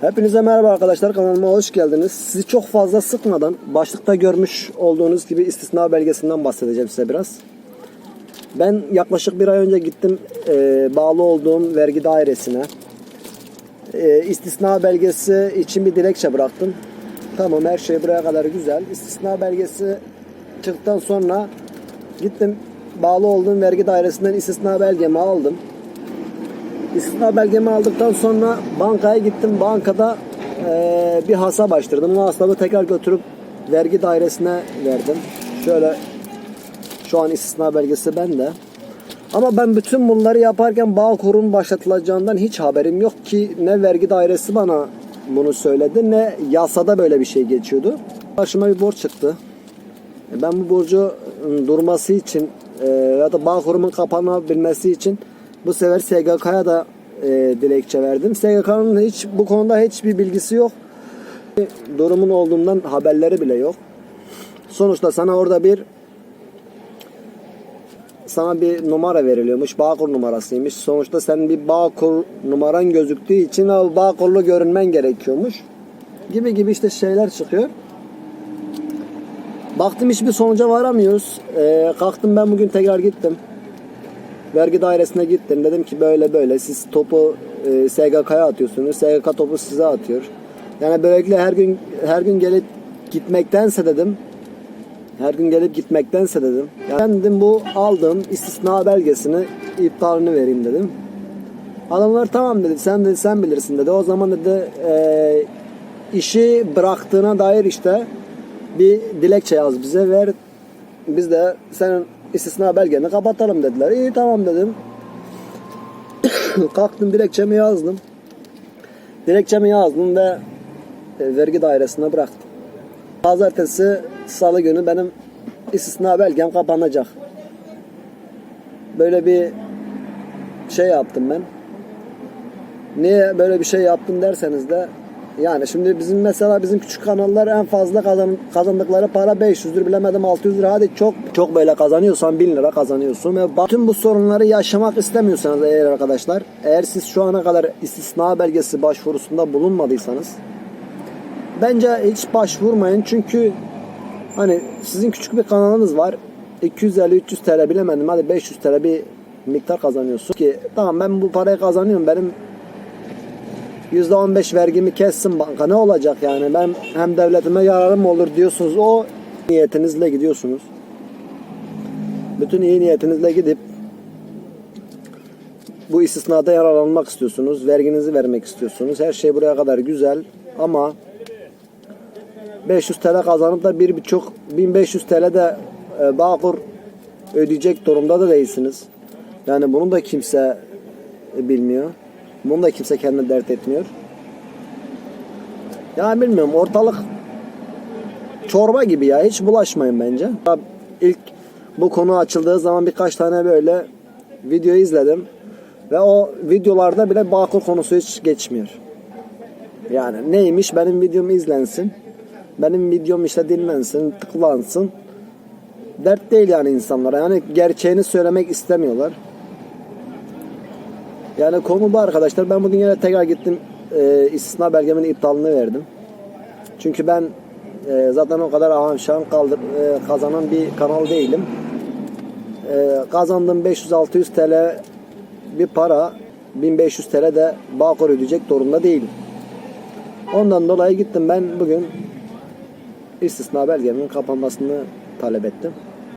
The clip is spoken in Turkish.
Hepinize merhaba arkadaşlar kanalıma hoş geldiniz. Sizi çok fazla sıkmadan başlıkta görmüş olduğunuz gibi istisna belgesinden bahsedeceğim size biraz. Ben yaklaşık bir ay önce gittim e, bağlı olduğum vergi dairesine. E, istisna belgesi için bir dilekçe bıraktım. Tamam her şey buraya kadar güzel. İstisna belgesi çıktıktan sonra gittim bağlı olduğum vergi dairesinden istisna belgemi aldım. İstisna belgemi aldıktan sonra bankaya gittim. Bankada eee, bir hasa başladım. O hasabı tekrar götürüp vergi dairesine verdim. Şöyle şu an istisna belgesi bende. Ama ben bütün bunları yaparken Bağkur'un başlatılacağından hiç haberim yok ki ne vergi dairesi bana bunu söyledi ne yasada böyle bir şey geçiyordu. Başıma bir borç çıktı. E, Ben bu borcu durması için e, ya da Bağkur'umun kapanabilmesi için bu sefer SGK'ya da e, dilekçe verdim. SGK'nın hiç bu konuda hiçbir bilgisi yok. Durumun olduğundan haberleri bile yok. Sonuçta sana orada bir sana bir numara veriliyormuş. Bağkur numarasıymış. Sonuçta senin bir Bağkur numaran gözüktüğü için o Bağkurlu görünmen gerekiyormuş. Gibi gibi işte şeyler çıkıyor. Baktım hiçbir sonuca varamıyoruz. Ee, kalktım ben bugün tekrar gittim. Vergi dairesine gittim. Dedim ki böyle böyle siz topu e, SGK'ya atıyorsunuz. SGK topu size atıyor. Yani böylelikle her gün her gün gelip gitmektense dedim. Her gün gelip gitmektense dedim. Yani ben dedim bu aldığım istisna belgesini iptalini vereyim dedim. Adamlar tamam dedi. Sen dedi sen bilirsin dedi. O zaman dedi e, işi bıraktığına dair işte bir dilekçe yaz bize ver. Biz de senin istisna belgeni kapatalım dediler. İyi tamam dedim. Kalktım dilekçemi yazdım. Dilekçemi yazdım ve e, vergi dairesine bıraktım. Pazartesi, salı günü benim istisna belgem kapanacak. Böyle bir şey yaptım ben. Niye böyle bir şey yaptım derseniz de yani şimdi bizim mesela bizim küçük kanallar en fazla kazan, kazandıkları para 500'dür bilemedim 600 lira hadi çok çok böyle kazanıyorsan 1000 lira kazanıyorsun ve bütün bu sorunları yaşamak istemiyorsanız eğer arkadaşlar eğer siz şu ana kadar istisna belgesi başvurusunda bulunmadıysanız bence hiç başvurmayın. Çünkü hani sizin küçük bir kanalınız var. 250-300 TL bilemedim. Hadi 500 TL bir miktar kazanıyorsun ki tamam ben bu parayı kazanıyorum. Benim %15 vergimi kessin banka ne olacak yani ben hem devletime yararım olur diyorsunuz o niyetinizle gidiyorsunuz. Bütün iyi niyetinizle gidip bu istisnada yararlanmak istiyorsunuz. Verginizi vermek istiyorsunuz. Her şey buraya kadar güzel ama 500 TL kazanıp da bir buçuk 1500 TL de e, Bağkur ödeyecek durumda da değilsiniz. Yani bunu da kimse bilmiyor. Bunu da kimse kendine dert etmiyor. Ya bilmiyorum ortalık çorba gibi ya hiç bulaşmayın bence. Ya İlk bu konu açıldığı zaman birkaç tane böyle video izledim ve o videolarda bile Bağkur konusu hiç geçmiyor. Yani neymiş benim videom izlensin. Benim videom işte dinlensin, tıklansın. Dert değil yani insanlara. Yani gerçeğini söylemek istemiyorlar. Yani konu bu arkadaşlar. Ben bugün yine tekrar gittim. E, istisna belgemin iptalini verdim. Çünkü ben e, zaten o kadar aham şahım kaldır, e, kazanan bir kanal değilim. E, kazandığım 500-600 TL bir para 1500 TL de Bağkur ödeyecek durumda değilim. Ondan dolayı gittim ben bugün istisna belgemin kapanmasını talep ettim.